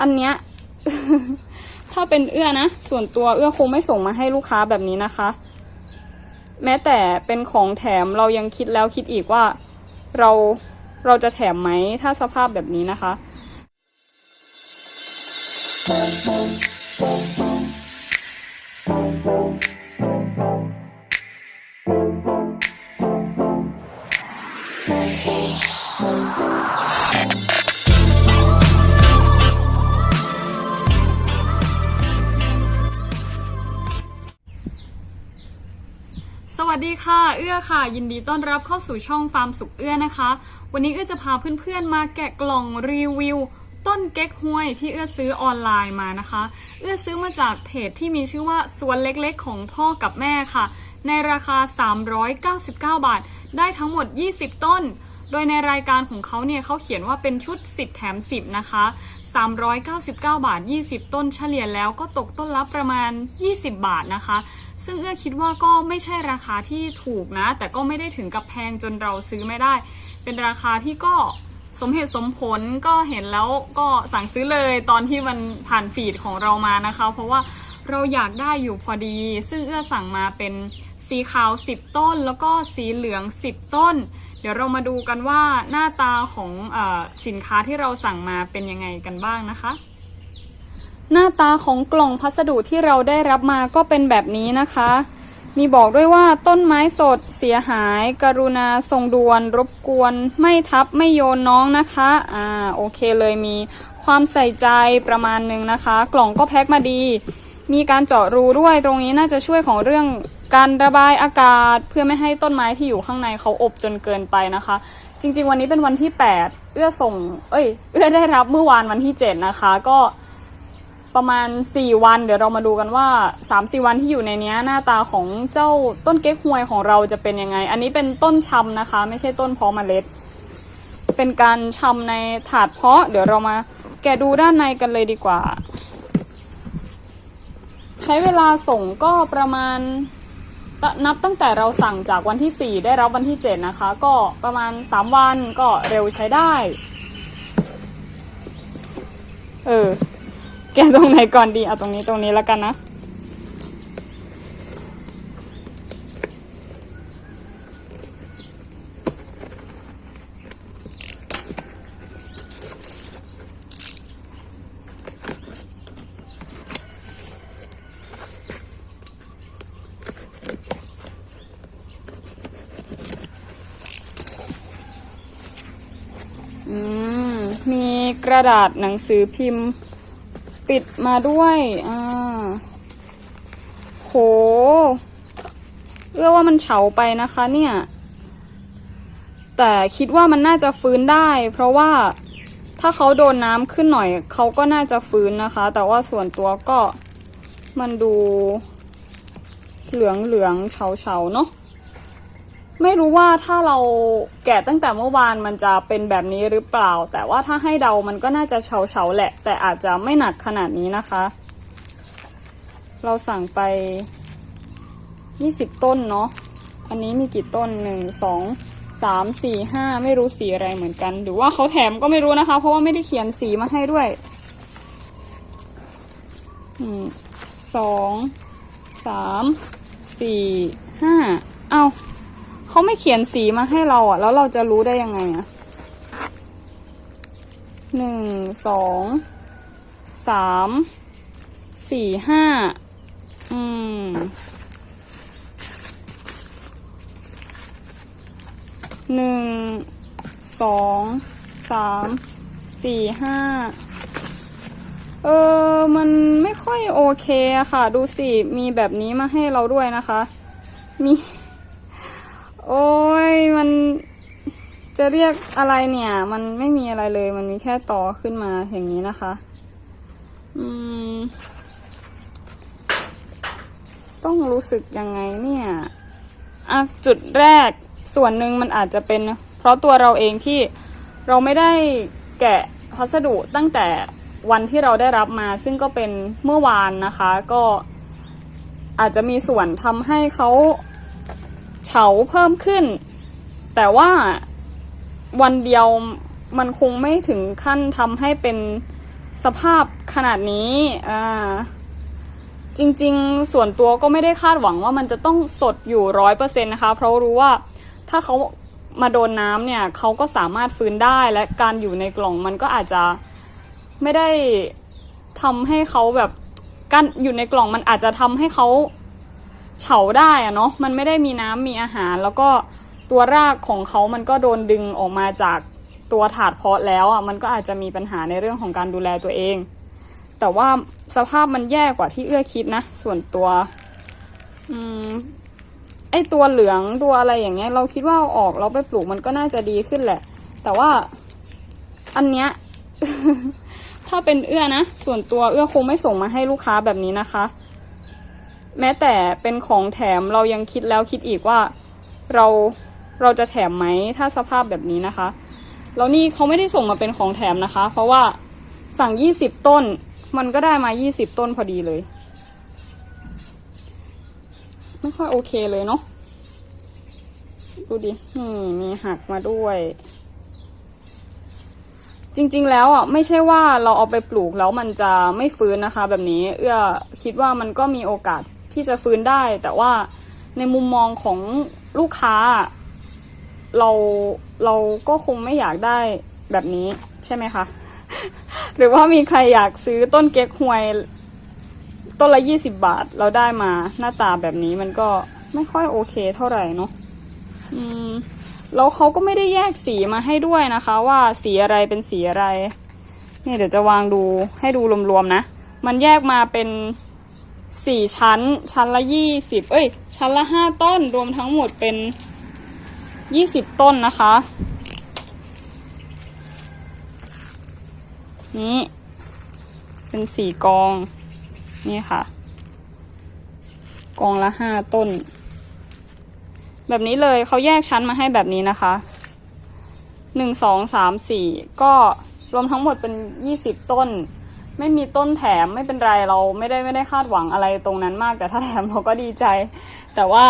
อันเนี้ย ถ้าเป็นเอื้อนะ ส่วนตัวเอื้อคงไม่ส่งมาให้ลูกค้าแบบนี้นะคะ แม้แต่เป็นของแถมเรายังคิดแล้วคิดอีกว่าเราเราจะแถมไหมถ้าสภาพแบบนี้นะคะ วัสดีค่ะ เอื้อค่ะ ยินดีต้อนรับเข้าสู่ช่องฟาร์มสุขเอื้อนะคะ วันนี้เอื้อจะพาเพื่อนๆมาแกะกล่องรีวิว ต้นเก๊กฮวยที่เอื้อซื้อออนไลน์มานะคะ เอื้อซื้อมาจากเพจที่มีชื่อว่าสวนเล็กๆ ของพ่อกับแม่ค่ะ ในราคา 399 บาท ได้ทั้งหมด 20 ต้น โดยในรายการของเขาเนี่ยเขาเขียนว่าเป็นชุด 10 แถม 10 นะคะ 399 บาท 20 ต้นเฉลี่ยแล้วก็ตกต้นละประมาณ 20 บาทนะคะ ซึ่งเอื้อคิดว่าก็ไม่ใช่ราคาที่ถูกนะ แต่ก็ไม่ได้ถึงกับแพงจนเราซื้อไม่ได้ เป็นราคาที่ก็สมเหตุสมผลก็เห็นแล้วก็สั่งซื้อเลยตอนที่มันผ่านฟีดของเรามานะคะ เพราะว่าเราอยากได้อยู่พอดี ซึ่งเอื้อสั่งมาเป็นสีขาว 10 ต้น แล้วก็สีเหลือง 10 ต้น ดี๋ยวเรามาดูกันว่าหน้าตาของอสินค้าที่เราสั่งมาเป็นยังไงกันบ้างนะคะ หน้าตาของกล่องพัสดุที่เราได้รับมาก็เป็นแบบนี้นะคะ มีบอกด้วยว่าต้นไม้สดเสียหาย กรุณาส่งด่วน รบกวน ไม่ทับไม่โยนน้องนะคะอ่าโอเคเลยมีความใส่ใจประมาณหนึ่งนะคะ กล่องก็แพ็คมาดี มีการเจาะรูด้วยตรงนี้น่าจะช่วยของเรื่อง การระบายอากาศเพื่อไม่ให้ต้นไม้ที่อยู่ข้างในเขาอบจนเกินไปนะคะ จริง ๆ วันนี้เป็นวันที่ 8 เอื้อส่ง เอ้ย เอื้อได้รับเมื่อวานวันที่ 7 นะคะ ก็ประมาณ 4 วัน เดี๋ยวเรามาดูกันว่า 3-4 วันที่อยู่ในนี้หน้าตาของเจ้าต้นเก๊กฮวยของเราจะเป็นยังไง อันนี้เป็นต้นชำนะคะ ไม่ใช่ต้นเพาะเมล็ด เป็นการชำในถาดเพาะ เดี๋ยวเรามาแกะดูด้านในกันเลยดีกว่า ใช้เวลาส่งก็ประมาณ นับตั้งแต่เราสั่งจากวันที่ 4 ได้รับวันที่ 7 นะคะ ก็ประมาณ 3 วันก็เร็วใช้ได้ เออ แกตรงไหนก่อนดี เอาตรงนี้ตรงนี้แล้วกันนะ อืม มีกระดาษหนังสือพิมพ์ ปิดมาด้วยอ่าโหเอื้อว่ามันเฉาไปนะคะ เนี่ย แต่คิดว่ามันน่าจะฟื้นได้ เพราะว่าถ้าเขาโดนน้ำขึ้นหน่อย เขาก็น่าจะฟื้นนะคะ แต่ว่าส่วนตัวก็มันดู เหลืองเหลืองๆเฉาเฉาๆเนาะ ไม่รู้ว่าถ้าเราแกะตั้งแต่เมื่อวานมันจะเป็นแบบนี้หรือเปล่า แต่ว่าถ้าให้เดามันก็น่าจะเฉาเฉาแหละ แต่อาจจะไม่หนักขนาดนี้นะคะ เราสั่งไป 20 ต้นเนาะอันนี้มีกี่ต้นหนึ่งสองสามสี่ห้าไม่รู้สีอะไรเหมือนกัน หรือว่าเขาแถมก็ไม่รู้นะคะ เพราะว่าไม่ได้เขียนสีมาให้ด้วยอืมสองสามสี่ห้าเอา เขาไม่เขียนสีมาให้เราอะแล้วเราจะรู้ได้ยังไงอะหนึ่งสองสามสี่ห้าอืมหนึ่งสองสามสี่ห้าเออ มันไม่ค่อยโอเคอะค่ะ ดูสิ มีแบบนี้มาให้เราด้วยนะคะ มี โอ้ยมันจะเรียกอะไรเนี่ย มันไม่มีอะไรเลย มันมีแค่ต่อขึ้นมาอย่างนี้นะคะ อืม ต้องรู้สึกยังไงเนี่ยอะจุดแรกส่วนหนึ่งมันอาจจะเป็น เพราะตัวเราเองที่เราไม่ได้แกะพัสดุตั้งแต่วันที่เราได้รับมา ซึ่งก็เป็นเมื่อวานนะคะ ก็อาจจะมีส่วนทำให้เขา เฉาเพิ่มขึ้น แต่ว่าวันเดียวมันคงไม่ถึงขั้นทำให้เป็นสภาพขนาดนี้อ่าจริงๆ ส่วนตัวก็ไม่ได้คาดหวังว่ามันจะต้องสดอยู่ร้อยเปอร์เซ็นต์นะคะ เพราะรู้ว่าถ้าเขามาโดนน้ำเนี่ยเขาก็สามารถฟื้นได้และการอยู่ในกล่องมันก็อาจจะไม่ได้ทำให้เขาแบบการอยู่ในกล่องมันอาจจะทำให้เขา เฉาได้อะเนาะมันไม่ได้มีน้ำมีอาหาร แล้วก็ตัวรากของเขามันก็โดนดึงออกมาจากตัวถาดเพาะแล้วอะมันก็อาจจะมีปัญหาในเรื่องของการดูแลตัวเอง แต่ว่าสภาพมันแย่กว่าที่เอื้อคิดนะ ส่วนตัวอืมไอตัวเหลืองตัวอะไรอย่างเงี้ย เราคิดว่าเอาออกเราไปปลูกมันก็น่าจะดีขึ้นแหละ แต่ว่าอันเนี้ยถ้าเป็นเอื้อนะ ส่วนตัวเอื้อคงไม่ส่งมาให้ลูกค้าแบบนี้นะคะ แม้แต่เป็นของแถมเรายังคิดแล้วคิดอีกว่าเราเราจะแถมไหมถ้าสภาพแบบนี้นะคะแล้วนี่เขาไม่ได้ส่งมาเป็นของแถมนะคะ เพราะว่าสั่งยี่สิบต้น มันก็ได้มายี่สิบต้นพอดีเลย ไม่ค่อยโอเคเลยเนาะดูดินี่มีหักมาด้วย จริงๆแล้วอะไม่ใช่ว่าเราเอาไปปลูกแล้วมันจะไม่ฟื้นนะคะ แบบนี้ เอื้อคิดว่ามันก็มีโอกาส ที่จะฟื้นได้ แต่ว่าในมุมมองของลูกค้า เราเราก็คงไม่อยากได้แบบนี้ใช่ไหมคะ หรือว่ามีใครอยากซื้อต้นเก๊กฮวย ต้นละยี่สิบบาทเราได้มาหน้าตาแบบนี้มันก็ไม่ค่อยโอเคเท่าไหร่เนาะอืมแล้วเขาก็ไม่ได้แยกสีมาให้ด้วยนะคะ ว่าสีอะไรเป็นสีอะไรนี่เดี๋ยวจะวางดูให้ดูรวมๆนะ มันแยกมาเป็น สี่ชั้น ชั้นละยี่สิบเอ้ย ชั้นละห้าต้น รวมทั้งหมดเป็นยี่สิบต้นนะคะ นี่เป็นสี่กอง นี่ค่ะ กองละห้าต้น แบบนี้เลยเขาแยกชั้นมาให้แบบนี้นะคะหนึ่งสองสามสี่ก็รวมทั้งหมดเป็นยี่สิบต้น ไม่มีต้นแถมไม่เป็นไรเราไม่ได้ไม่ได้คาดหวังอะไรตรงนั้นมาก แต่ถ้าแถมเราก็ดีใจ แต่ว่า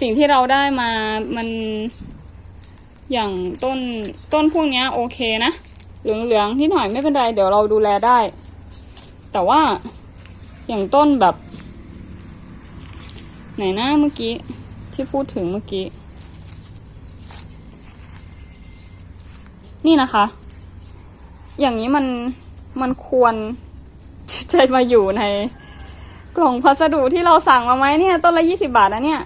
สิ่งที่เราได้มามันอย่างต้นต้นพวกเนี้ยโอเคนะเหลืองๆที่หน่อยไม่เป็นไรเดี๋ยวเราดูแลได้ แต่ว่าอย่างต้นแบบ ไหนน้าเมื่อกี้ที่พูดถึงเมื่อกี้ นี่นะคะ อย่างนี้มัน มันควรจะมาอยู่ในกล่องพัสดุที่เราสั่งมาไหมเนี่ยต้นละยี่สิบาทนะเนี่ย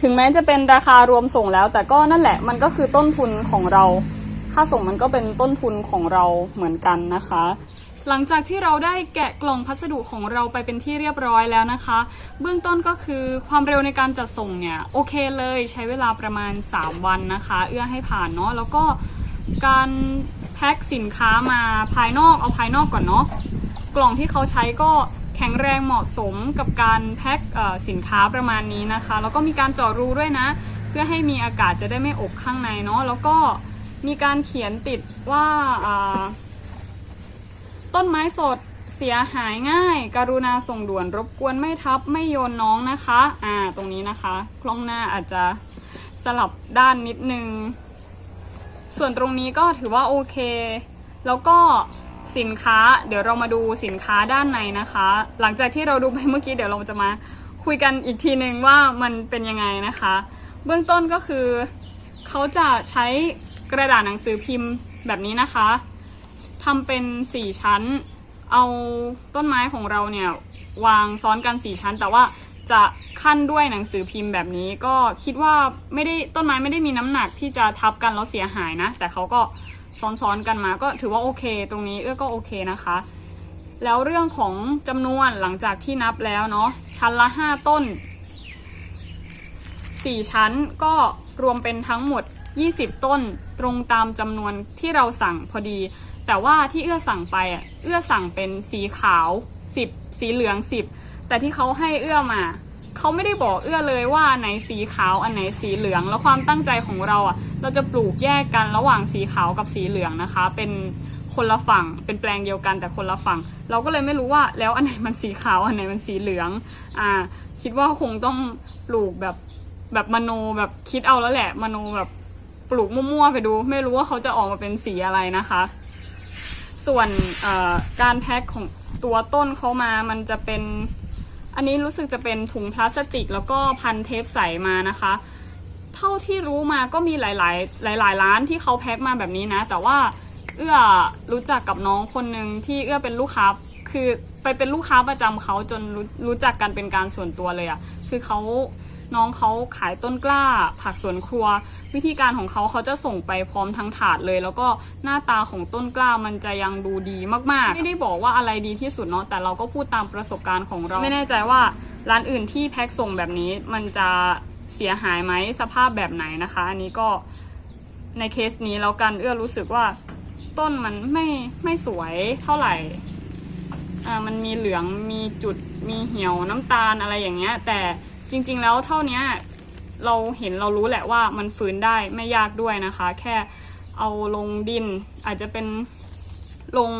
ถึงแม้จะเป็นราคารวมส่งแล้ว แต่ก็นั่นแหละมันก็คือต้นทุนของเรา ค่าส่งมันก็เป็นต้นทุนของเราเหมือนกันนะคะ หลังจากที่เราได้แกะกล่องพัสดุของเราไปเป็นที่เรียบร้อยแล้วนะคะ เบื้องต้นก็คือความเร็วในการจัดส่งเนี่ยโอเคเลยใช้เวลาประมาณ 3 วันนะคะ เอื้อให้ผ่านเนาะแล้วก็ การแพ็คสินค้ามาภายนอกเอาภายนอกก่อนเนาะกล่องที่เขาใช้ก็แข็งแรงเหมาะสมกับการแพ็คสินค้าประมาณนี้นะคะ แล้วก็มีการเจาะรูด้วยนะ เพื่อให้มีอากาศจะได้ไม่อบข้างในเนาะแล้วก็มีการเขียนติดว่าอ่าต้นไม้สดเสียหายง่าย กรุณาส่งด่วนรบกวนไม่ทับไม่โยนน้องนะคะ อ่า ตรงนี้นะคะ กล้องหน้าอาจจะสลับด้านนิดนึง ส่วนตรงนี้ก็ถือว่าโอเค แล้วก็สินค้าเดี๋ยวเรามาดูสินค้าด้านในนะคะ หลังจากที่เราดูไปเมื่อกี้เดี๋ยวเราจะมาคุยกันอีกทีนึงว่ามันเป็นยังไงนะคะ เบื้องต้นก็คือเขาจะใช้กระดาษหนังสือพิมพ์แบบนี้นะคะทำเป็นสี่ชั้น เอาต้นไม้ของเราเนี่ยวางซ้อนกันสี่ชั้น แต่ว่า จะขั้นด้วยหนังสือพิมพ์แบบนี้ก็คิดว่าไม่ได้ต้นไม้ไม่ได้มีน้ำหนักที่จะทับกันแล้วเสียหายนะ แต่เขาก็ซ้อนๆกันมาก็ถือว่าโอเค ตรงนี้เอื้อก็โอเคนะคะ แล้วเรื่องของจำนวนหลังจากที่นับแล้วเนาะชั้นละห้าต้นสี่ชั้นก็รวมเป็นทั้งหมด 20 ต้นตรงตามจำนวนที่เราสั่งพอดี แต่ว่าที่เอื้อสั่งไปอะเอื้อสั่งเป็นสีขาว 10 สีเหลือง 10 แต่ที่เขาให้เอื้อมาเขาไม่ได้บอกเอื้อเลยว่าไหนสีขาวอันไหนสีเหลือง แล้วความตั้งใจของเราอะ เราจะปลูกแยกกันระหว่างสีขาวกับสีเหลืองนะคะ เป็นคนละฝั่ง เป็นแปลงเดียวกันแต่คนละฝั่ง เราก็เลยไม่รู้ว่าแล้วอันไหนมันสีขาวอันไหนมันสีเหลือง อ่า คิดว่าคงต้องปลูกแบบแบบมโนแบบคิดเอาแล้วแหละมโนแบบปลูกมั่วๆไปดู ไม่รู้ว่าเขาจะออกมาเป็นสีอะไรนะคะ ส่วนการแพ็คของตัวต้นเขามามันจะเป็น อันนี้รู้สึกจะเป็นถุงพลาสติก แล้วก็พันเทปใสมานะคะ เท่าที่รู้มาก็มีหลาย ๆ หลาย ๆ ร้านที่เขาแพ็คมาแบบนี้นะ แต่ว่าเอื้อรู้จักกับน้องคนหนึ่งที่เอื้อเป็นลูกค้า คือไปเป็นลูกค้าประจำเขาจนรู้รู้จักกันเป็นการส่วนตัวเลยอะ่ะ คือเขา น้องเขาขายต้นกล้า ผักสวนครัว วิธีการของเขาเขาจะส่งไปพร้อมทั้งถาดเลย แล้วก็หน้าตาของต้นกล้ามันจะยังดูดีมากๆ ไม่ได้บอกว่าอะไรดีที่สุดเนาะแต่เราก็พูดตามประสบการณ์ของเรา ไม่แน่ใจว่าร้านอื่นที่แพ็คส่งแบบนี้มันจะเสียหายไหมสภาพแบบไหนนะคะ อันนี้ก็ในเคสนี้แล้วกันเอื้อรู้สึกว่าต้นมันไม่ไม่สวยเท่าไหร่อ่ามันมีเหลืองมีจุดมีเหี่ยวน้ำตาลอะไรอย่างเงี้ย แต่ จริงๆแล้วเท่านี้เราเห็นเรารู้แหละว่ามันฟื้นได้ไม่ยากด้วยนะคะ แค่เอาลงดินอาจจะเป็นลง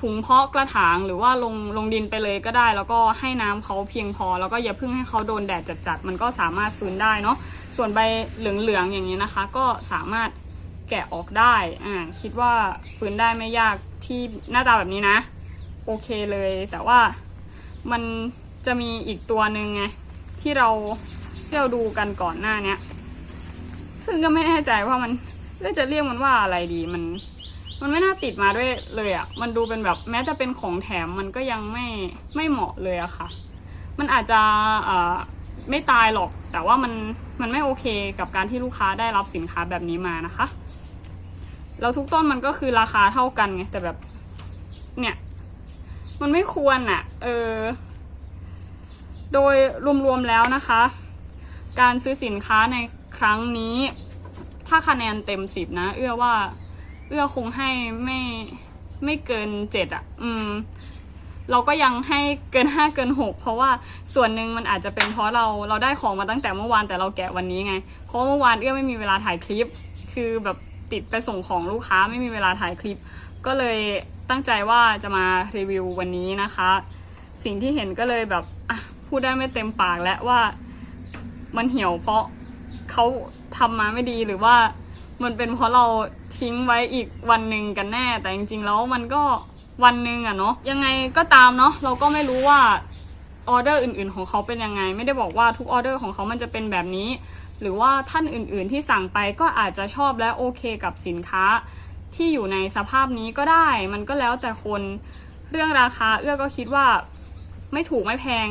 ถุงเพาะกระถางหรือว่าลงลงดินไปเลยก็ได้ แล้วก็ให้น้ำเขาเพียงพอ แล้วก็อย่าเพิ่งให้เขาโดนแดดจัดๆมันก็สามารถฟื้นได้เนาะส่วนใบเหลืองๆอย่างนี้นะคะ ก็สามารถแกะออกได้อ่าคิดว่าฟื้นได้ไม่ยากที่หน้าตาแบบนี้นะ โอเคเลยแต่ว่ามันจะมีอีกตัวหนึ่งไง ที่เราที่เราดูกันก่อนหน้าเนี้ย ซึ่งก็ไม่แน่ใจว่ามันก็จะเรียกมันว่าอะไรดีมัน มันไม่น่าติดมาด้วยเลยอะ่ะ มันดูเป็นแบบแม้จะเป็นของแถมมันก็ยังไม่ไม่เหมาะเลยอะค่ะ มันอาจจะเอ่อไม่ตายหรอก แต่ว่ามันมันไม่โอเคกับการที่ลูกค้าได้รับสินค้าแบบนี้มานะคะแล้วทุกต้นมันก็คือราคาเท่ากันไงแต่แบบ เนี่ย มันไม่ควรอะ เออ โดยรวมๆแล้วนะคะ การซื้อสินค้าในครั้งนี้ ถ้าคะแนนเต็มสิบนะ เอื้อว่า เอื้อคงให้ไม่ไม่เกินเจ็ดอะ อืม เราก็ยังให้เกินห้าเกินหกเพราะว่าส่วนหนึ่งมันอาจจะเป็นเพราะเราเราได้ของมาตั้งแต่เมื่อวานแต่เราแกะวันนี้ไง เพราะเมื่อวานเอื้อไม่มีเวลาถ่ายคลิป คือแบบติดไปส่งของลูกค้าไม่มีเวลาถ่ายคลิป ก็เลยตั้งใจว่าจะมารีวิววันนี้นะคะ สิ่งที่เห็นก็เลยแบบ พูดได้ไม่เต็มปากแล้วว่ามันเหี่ยวเพราะเขาทำมาไม่ดีหรือว่ามันเป็นเพราะเราทิ้งไว้อีกวันหนึ่งกันแน่ แต่จริงๆแล้วมันก็วันหนึ่งอะเนาะยังไงก็ตามเนาะเราก็ไม่รู้ว่าออเดอร์อื่น ๆ ของเขาเป็นยังไง ไม่ได้บอกว่าทุกออเดอร์ของเขามันจะเป็นแบบนี้ หรือว่าท่านอื่น ๆ ที่สั่งไปก็อาจจะชอบและโอเคกับสินค้าที่อยู่ในสภาพนี้ก็ได้ มันก็แล้วแต่คนเรื่องราคาเอื้อก็คิดว่าไม่ถูกไม่แพง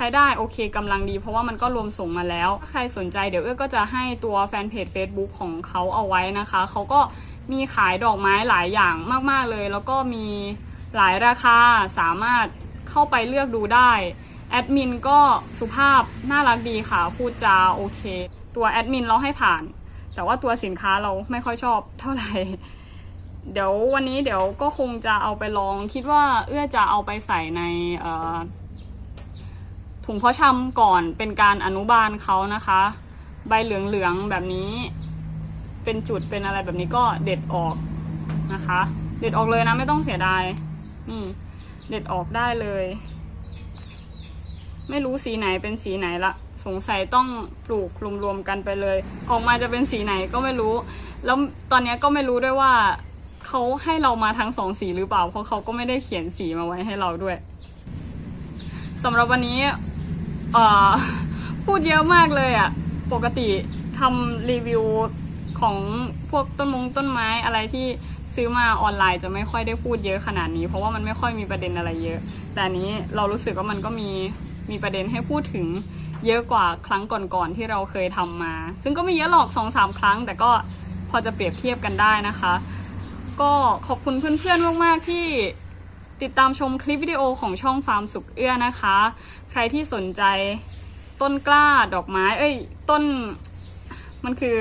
ใช้ได้โอเคกำลังดี เพราะว่ามันก็รวมส่งมาแล้ว ใครสนใจเดี๋ยวเอื้อก็จะให้ตัวแฟนเพจ Facebook ของเขาเอาไว้นะคะ เขาก็มีขายดอกไม้หลายอย่างมาก ๆ เลย แล้วก็มีหลายราคาสามารถเข้าไปเลือกดูได้ แอดมินก็สุภาพน่ารักดีค่ะ พูดจาโอเค ตัวแอดมินเราให้ผ่าน แต่ว่าตัวสินค้าเราไม่ค่อยชอบเท่าไหร่เดี๋ยววันนี้เดี๋ยวก็คงจะเอาไปลองคิดว่าเอื้อจะเอาไปใส่ในเถุงเพาะชำก่อนเป็นการอนุบาลเขานะคะ ใบเหลืองๆแบบนี้ เป็นจุดเป็นอะไรแบบนี้ก็เด็ดออกนะคะ เด็ดออกเลยนะไม่ต้องเสียดายนี่เด็ดออกได้เลย ไม่รู้สีไหนเป็นสีไหนละ สงสัยต้องปลูกรวมๆกันไปเลย ออกมาจะเป็นสีไหนก็ไม่รู้ แล้วตอนนี้ก็ไม่รู้ด้วยว่าเขาให้เรามาทั้งสองสีหรือเปล่า เพราะเขาก็ไม่ได้เขียนสีมาไว้ให้เราด้วยสำหรับวันนี้ เอ่อพูดเยอะมากเลยอะ่ะ ปกติทำรีวิวของพวกต้นมงต้นไม้อะไรที่ซื้อมาออนไลน์จะไม่ค่อยได้พูดเยอะขนาดนี้ เพราะว่ามันไม่ค่อยมีประเด็นอะไรเยอะ แต่อันนี้เรารู้สึกว่ามันก็มีมีประเด็นให้พูดถึงเยอะกว่าครั้งก่อนๆที่เราเคยทำมา ซึ่งก็ไม่เยอะหรอกสองสามครั้ง แต่ก็พอจะเปรียบเทียบกันได้นะคะ ก็ขอบคุณเพื่อนๆมากๆที่ ติดตามชมคลิปวิดีโอของช่องฟาร์มสุขเอื้อนะคะ ใครที่สนใจต้นกล้าดอกไม้ เอ้ย ต้น มันคือ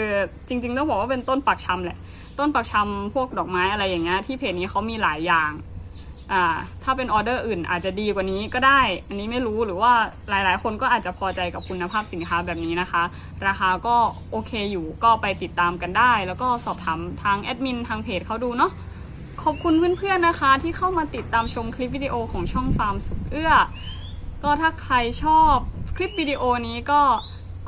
จริง ๆ ต้องบอกว่าเป็นต้นปักชำแหละ ต้นปักชำพวกดอกไม้อะไรอย่างเงี้ยที่เพจนี้เขามีหลายอย่างอ่าถ้าเป็นออเดอร์อื่นอาจจะดีกว่านี้ก็ได้ อันนี้ไม่รู้หรือว่าหลายๆ คนก็อาจจะพอใจกับคุณภาพสินค้าแบบนี้นะคะ ราคาก็โอเคอยู่ก็ไปติดตามกันได้ แล้วก็สอบถามทางแอดมินทางเพจเขาดูเนาะ ขอบคุณเพื่อนๆนะคะ ที่เข้ามาติดตามชมคลิปวิดีโอของช่องฟาร์มสุขเอื้อ ก็ถ้าใครชอบคลิปวิดีโอนี้ก็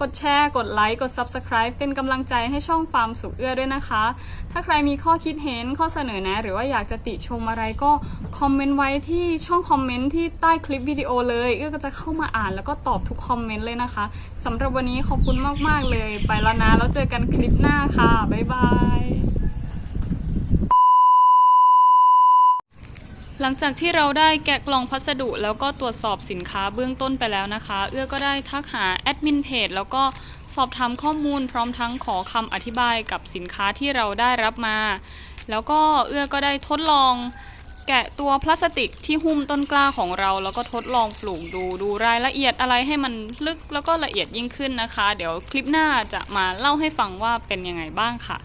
กดแชร์ กดไลค์ กด Subscribe เป็นกำลังใจให้ช่องฟาร์มสุขเอื้อด้วยนะคะ ถ้าใครมีข้อคิดเห็นข้อเสนอแนะ หรือว่าอยากจะติชมอะไรก็คอมเมนต์ไว้ที่ช่องคอมเมนต์ที่ใต้คลิปวิดีโอเลย เอื้อก็จะเข้ามาอ่านแล้วก็ตอบทุกคอมเมนต์เลยนะคะสำหรับวันนี้ขอบคุณมากๆเลย ไปแล้วนะ แล้วเจอกันคลิปหน้าค่ะ บ๊ายบาย ลังจากที่เราได้แกะกล่องพัสดุ แล้วก็ตรวจสอบสินค้าเบื้องต้นไปแล้วนะคะ เอื้อก็ได้ทักหาแอดมินเพจแล้วก็สอบถามข้อมูลพร้อมทั้งขอคำอธิบายกับสินค้าที่เราได้รับมา แล้วก็เอื้อก็ได้ทดลองแกะตัวพลาสติกที่หุ้มต้นกล้าของเรา แล้วก็ทดลองปลูกดูดูรายละเอียดอะไรให้มันลึกแล้วก็ละเอียดยิ่งขึ้นนะคะ เดี๋ยวคลิปหน้าจะมาเล่าให้ฟังว่าเป็นยังไงบ้างค่ะ